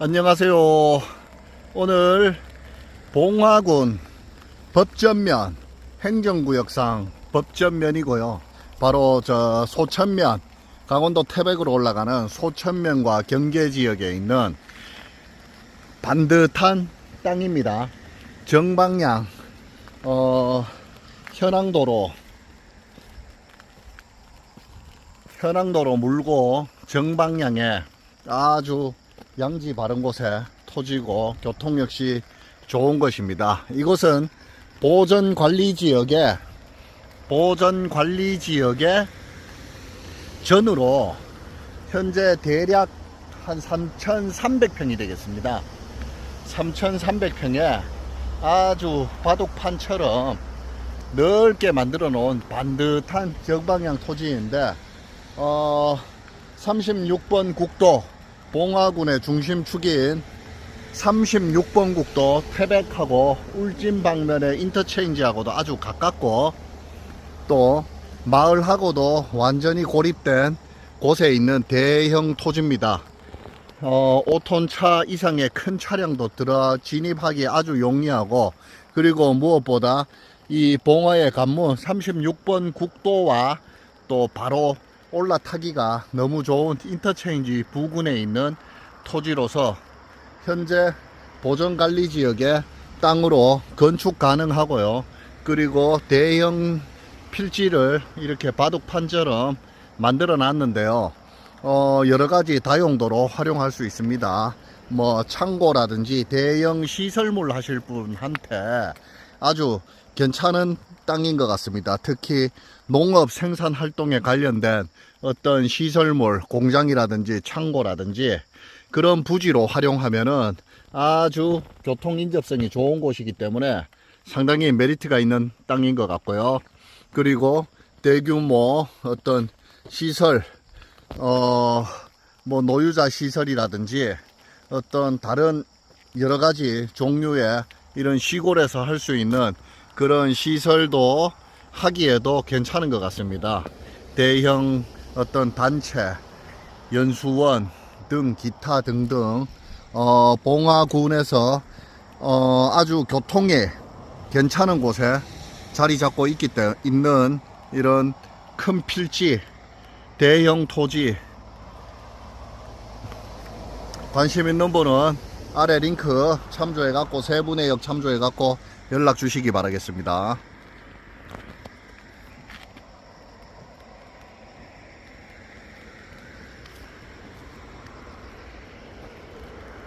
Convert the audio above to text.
안녕하세요. 오늘 봉화군 법전면 행정구역상 법전면이고요. 바로 저 소천면 강원도 태백으로 올라가는 소천면과 경계 지역에 있는 반듯한 땅입니다. 정방향 어, 현황도로 현황도로 물고 정방향에 아주 양지 바른 곳에 토지고 교통 역시 좋은 것입니다. 이곳은 보전 관리 지역에 보전 관리 지역에 전으로 현재 대략 한 3,300평이 되겠습니다. 3,300평에 아주 바둑판처럼 넓게 만들어 놓은 반듯한 정방향 토지인데 어 36번 국도 봉화군의 중심축인 36번 국도 태백하고 울진 방면의 인터체인지하고도 아주 가깝고 또 마을하고도 완전히 고립된 곳에 있는 대형 토지입니다. 어, 5톤 차 이상의 큰 차량도 들어 진입하기 아주 용이하고 그리고 무엇보다 이 봉화의 관문 36번 국도와 또 바로 올라타기가 너무 좋은 인터체인지 부근에 있는 토지로서 현재 보전관리 지역의 땅으로 건축 가능하고요. 그리고 대형 필지를 이렇게 바둑판처럼 만들어 놨는데요. 어, 여러 가지 다용도로 활용할 수 있습니다. 뭐 창고라든지 대형 시설물 하실 분한테 아주 괜찮은 땅인 것 같습니다. 특히 농업 생산 활동에 관련된 어떤 시설물, 공장이라든지 창고라든지 그런 부지로 활용하면은 아주 교통 인접성이 좋은 곳이기 때문에 상당히 메리트가 있는 땅인 것 같고요. 그리고 대규모 어떤 시설, 어, 뭐 노유자 시설이라든지 어떤 다른 여러 가지 종류의 이런 시골에서 할 수 있는 그런 시설도 하기에도 괜찮은 것 같습니다. 대형 어떤 단체, 연수원 등 기타 등등 어, 봉화군에서 어, 아주 교통이 괜찮은 곳에 자리 잡고 있기 때 있는 이런 큰 필지, 대형 토지 관심 있는 분은 아래 링크 참조해 갖고 세 분의 역 참조해 갖고 연락 주시기 바라겠습니다.